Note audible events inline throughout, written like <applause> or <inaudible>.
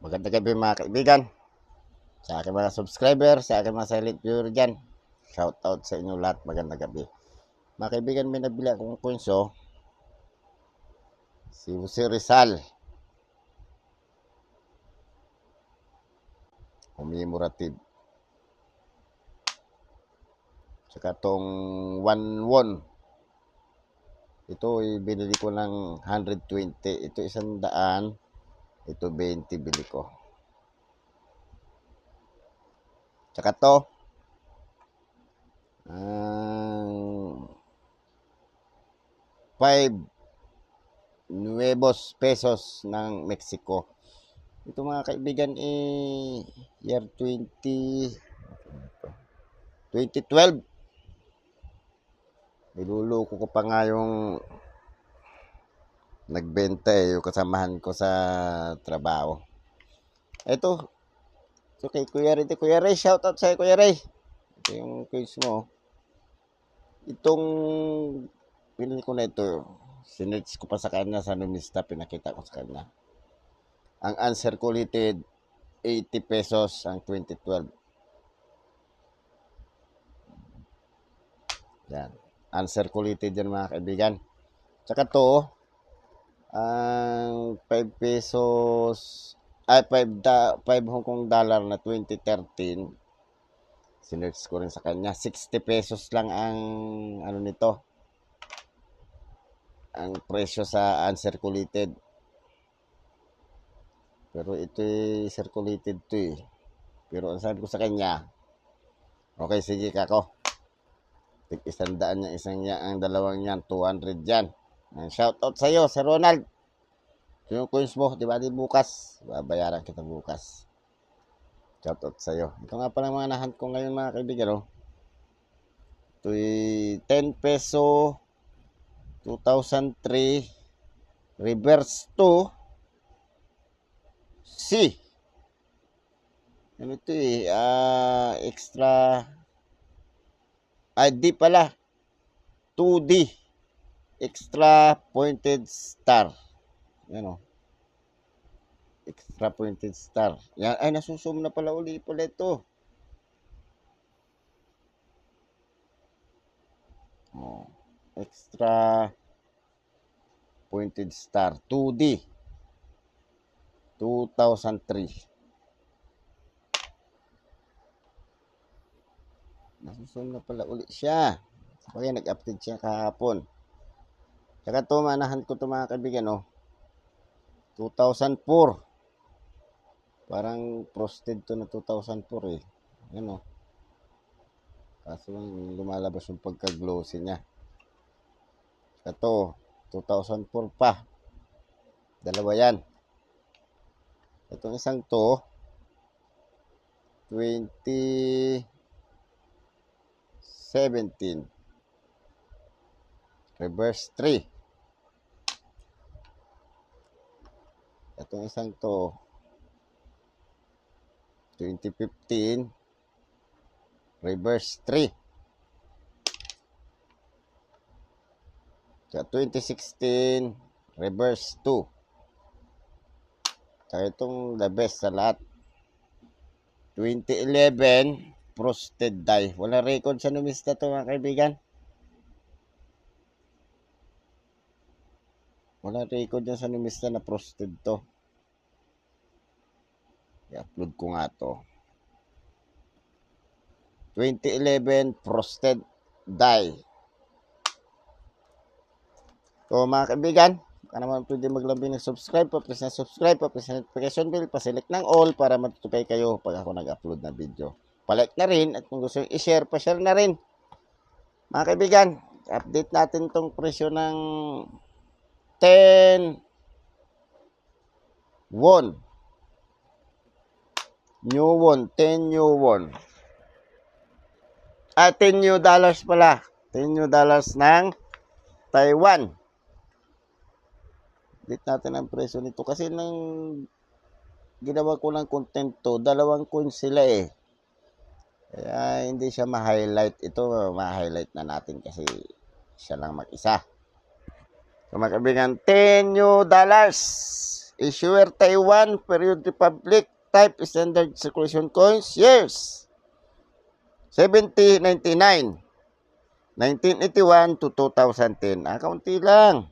Magandang gabi mga kaibigan. Sa aking mga subscriber, sa aking mga silent viewer dyan. Shout out sa inyo lahat. Magandang gabi. Mga kaibigan, may nabili akong kunso. Si Jose Rizal. Commemorative. Tsaka tong 1 won. Ito, binili ko ng 120. Ito isang daan. Ito 20 bili ko. Tsaka to. Ang 5 nuevos pesos ng Mexico. Ito mga kaibigan eh year 20 2012 niluluko ko pa nga yung nagbenta eh, yung kasamahan ko sa trabaho. Ito, ito kay Kuya Ray. Kuya Ray, shout out sa'yo, Kuya Ray. Ito yung quiz mo. Itong, pinili ko na ito, sinerch ko pa sa kanya sa numista, pinakita ko sa kanya. Ang uncirculated, 80 pesos ang 2012. Yan. Uncirculated yan mga kaibigan. Tsaka to, ang 5 pesos ay 5 da, 5 Hong Kong dollar na 2013 sinerch ko rin sa kanya. 60 pesos lang ang ano nito. Ang presyo sa uncirculated. Pero ito ay circulated to eh. Pero ang sabi ko sa kanya okay sige kako. Tig isang daan niya isang niya ang dalawang niyan 200 yan Shout out sa iyo, Sir Ronald. Yung coins mo, di ba di bukas? Babayaran kita bukas. Shout out sa iyo. Ito nga pala mga nahan ko ngayon mga kaibigan. Oh. Ito'y 10 peso 2003 reverse to C. Ano ito eh, ah, extra ay di pala 2D extra pointed star. Yan o. Extra pointed star. Yan. Ay, nasusum na pala uli pala ito. Oh. Extra pointed star. 2D. 2003. Nasusum na pala uli siya. Kaya nag-update siya kahapon. Saka to, manahan ko to mga kaibigan, oh. 2004. Parang frosted to na 2004 eh. Yan oh. Kaso lumalabas yung pagka-glossy niya. Saka to, 2004 pa. Dalawa yan. Itong isang to, 2017 reverse 3 itong isang to 2015 reverse 3 Sa 2016 reverse 2 Saka itong the best sa lahat. 2011 frosted die. Wala record sa numista to mga kaibigan. Wala record yan sa numista na frosted to. I-upload ko nga to. 2011 frosted die. So mga kaibigan, baka naman pwede maglambing ng subscribe, pa-press na subscribe, pa-press na notification bell, pa-select ng all para matutupay kayo pag ako nag-upload na video. Palike na rin at kung gusto i-share, pa-share na rin. Mga kaibigan, update natin tong presyo ng 10 won. New won, 10 new won. Ah, 10 new dollars pala. 10 new dollars ng Taiwan. Dito natin ang presyo nito kasi nang ginawa ko ng content to, dalawang coins sila eh. Kaya hindi siya ma-highlight. Ito, ma-highlight na natin kasi siya lang mag-isa. So mga kaibigan, 10 new dollars. Issuer Taiwan, Period Republic, Type Standard Circulation Coins, years. 1799. 1981 to 2010. Ah, kaunti lang.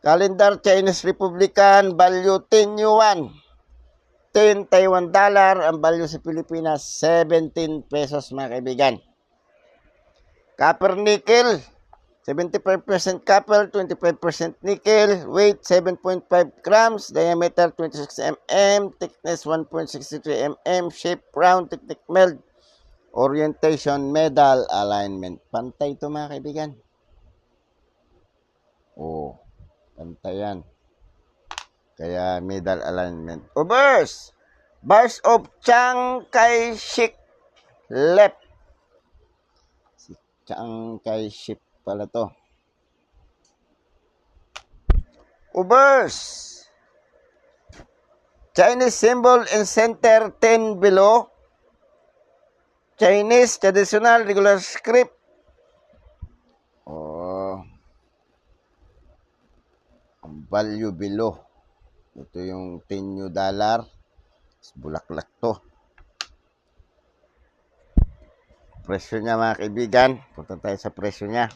Calendar Chinese Republican, value 10 yuan. 10 Taiwan dollar, ang value sa Pilipinas, 17 pesos mga kaibigan. Copper nickel, 75% copper, 25% nickel, weight 7.5 grams, diameter 26 mm, thickness 1.63 mm, shape round, technique meld, orientation, medal, alignment. Pantay ito mga kaibigan. Oh, pantay yan. Kaya medal alignment. O bars! Bars of Chiang Kai-shek left. Si Chiang Kai-shek pala to. Ubers. Chinese symbol in center 10 below. Chinese traditional regular script. Oh. Ang value below. Ito yung 10 new dollar. Bulaklak to. Presyo niya mga kaibigan. Punta tayo sa presyo niya.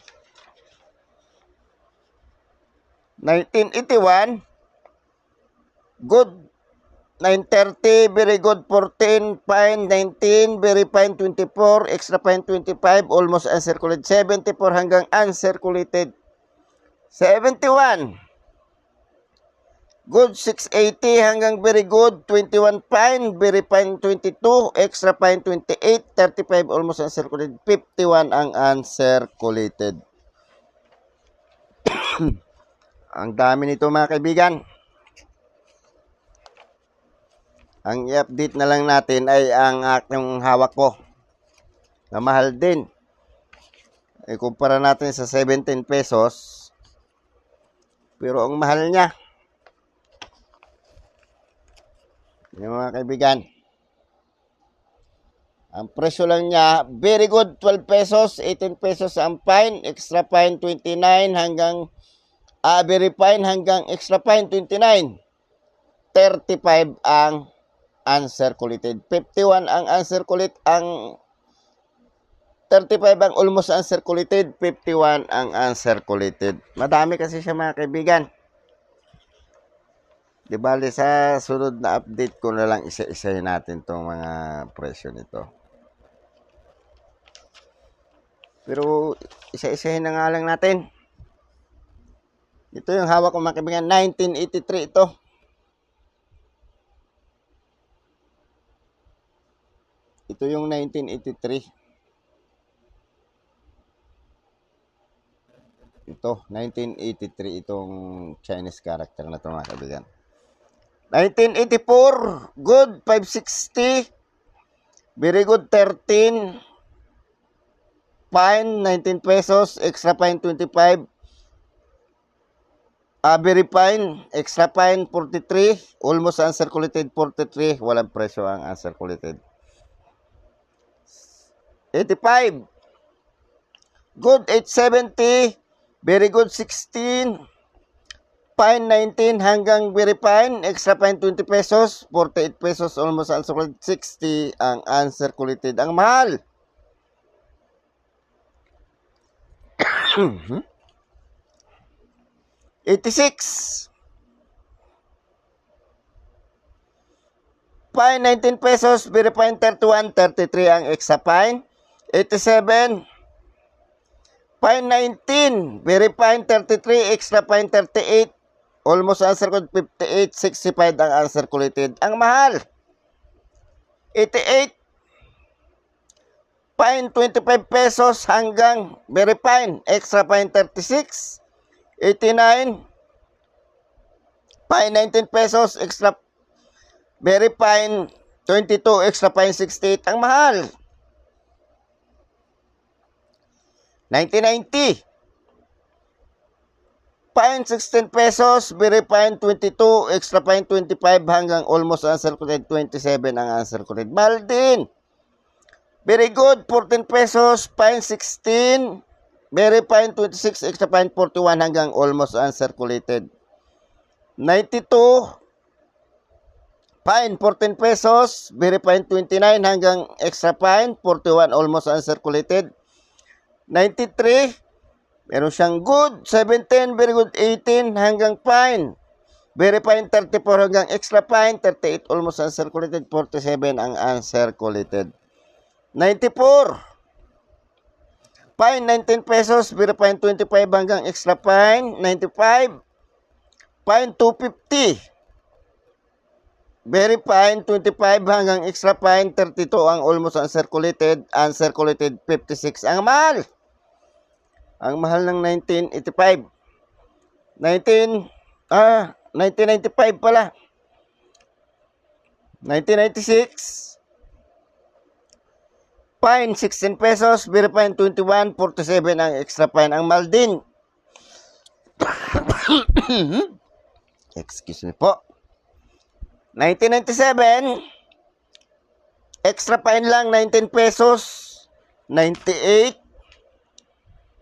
1981. Good. 930, very good. 14, fine. 19, very fine. 24, extra fine. 25, almost uncirculated. 74 hanggang uncirculated. 71. Good. 680 hanggang very good. 21 fine, very fine. 22, extra fine. 28, 35 almost uncirculated. 51 ang uncirculated. <coughs> ang dami nito mga kaibigan. Ang i-update na lang natin ay ang aking hawak ko. Na mahal din. Ikumpara natin sa 17 pesos. Pero ang mahal niya. Yung mga kaibigan. Ang presyo lang niya, very good, 12 pesos, 18 pesos ang fine, extra fine 29 hanggang, ah, very fine hanggang extra fine 29. 35 ang uncirculated. 51 ang uncirculated, ang 35 ang almost uncirculated, 51 ang uncirculated. Madami kasi siya mga kaibigan. Di bali sa sunod na update ko na lang isa-isahin natin tong mga presyo nito. Pero isa-isahin na nga lang natin. Ito yung hawak ko mga kaibigan, 1983 ito. Ito yung 1983. Ito, 1983 itong Chinese character na ito mga kaibigan. 1984, good 560. Very good 13. Fine 19 pesos, extra fine 25. Ah, very fine, extra fine 43, almost uncirculated 43, walang presyo ang uncirculated. 85. Good 870. Very good 16. Fine 19 hanggang very fine. Extra fine 20 pesos. 48 pesos almost uncirculated. 60 ang uncirculated. Ang mahal. <coughs> Eighty-six. Fine 19 pesos, very fine 31, 33 ang extra fine. 87. Fine 19, very fine 33, extra fine 38. Almost uncirculated 58, 65 ang uncirculated. Ang mahal. 88. Fine 25 pesos hanggang very fine, extra fine 36. 89. Fine 19 pesos, extra very fine 22, extra fine 68. Ang mahal. 1990. Fine 16 pesos, very fine 22, extra fine 25 hanggang almost uncirculated 27 ang uncirculated. Mahal din. Very good, 14 pesos, fine 16, very fine 26, extra fine 41 hanggang almost uncirculated. 92, fine 14 pesos, very fine 29 hanggang extra fine 41 almost uncirculated. 93, meron siyang good 17, very good 18 hanggang fine. Very fine 34 hanggang extra fine, 38 almost uncirculated, 47 ang uncirculated. 94, fine 19 pesos, very fine 25 hanggang extra fine, 95, fine 250. Very fine, 25 hanggang extra fine, 32 ang almost uncirculated, uncirculated 56 ang mahal. Ang mahal ng 1985. 19, ah, 1995 pala. 1996. Fine, 16 pesos. Very fine, 21. 47 ang extra fine. Ang mahal din. <coughs> Excuse me po. 1997, extra fine lang, 19 pesos. 98,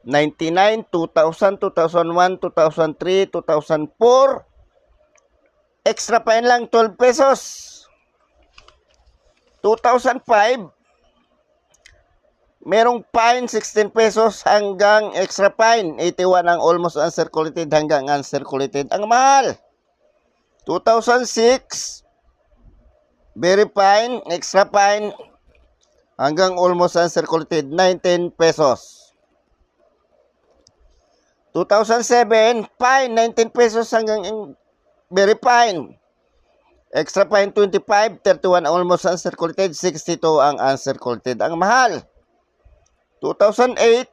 99, 2000, 2001, 2003, 2004. Extra fine lang, 12 pesos. 2005, merong fine 16 pesos hanggang extra fine. 81 ang almost uncirculated hanggang uncirculated. Ang mahal. 2006, very fine, extra fine, hanggang almost uncirculated, 19 pesos. 2007, fine, 19 pesos hanggang very fine. Extra fine, 25, 31 almost uncirculated, 62 ang uncirculated. Ang mahal. 2008,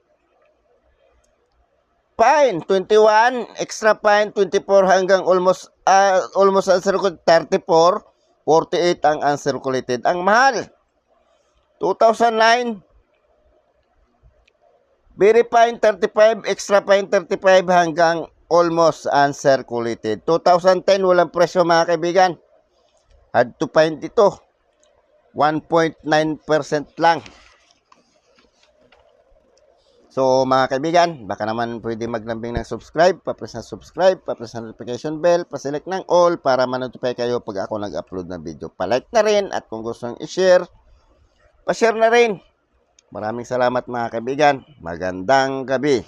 fine, 21, extra fine, 24 hanggang almost, ah, almost uncirculated, 34, 48 ang uncirculated. Ang mahal. 2009, very fine, 35, extra fine, 35 hanggang almost uncirculated. 2010, walang presyo mga kaibigan. Had to find ito. 1.9% lang. So mga kaibigan, baka naman pwede maglambing ng subscribe, papress ng subscribe, papress ng notification bell, paselect ng all para ma-notify kayo pag ako nag-upload ng video. Palike na rin at kung gusto nyo i-share, pa-share na rin. Maraming salamat mga kaibigan. Magandang gabi.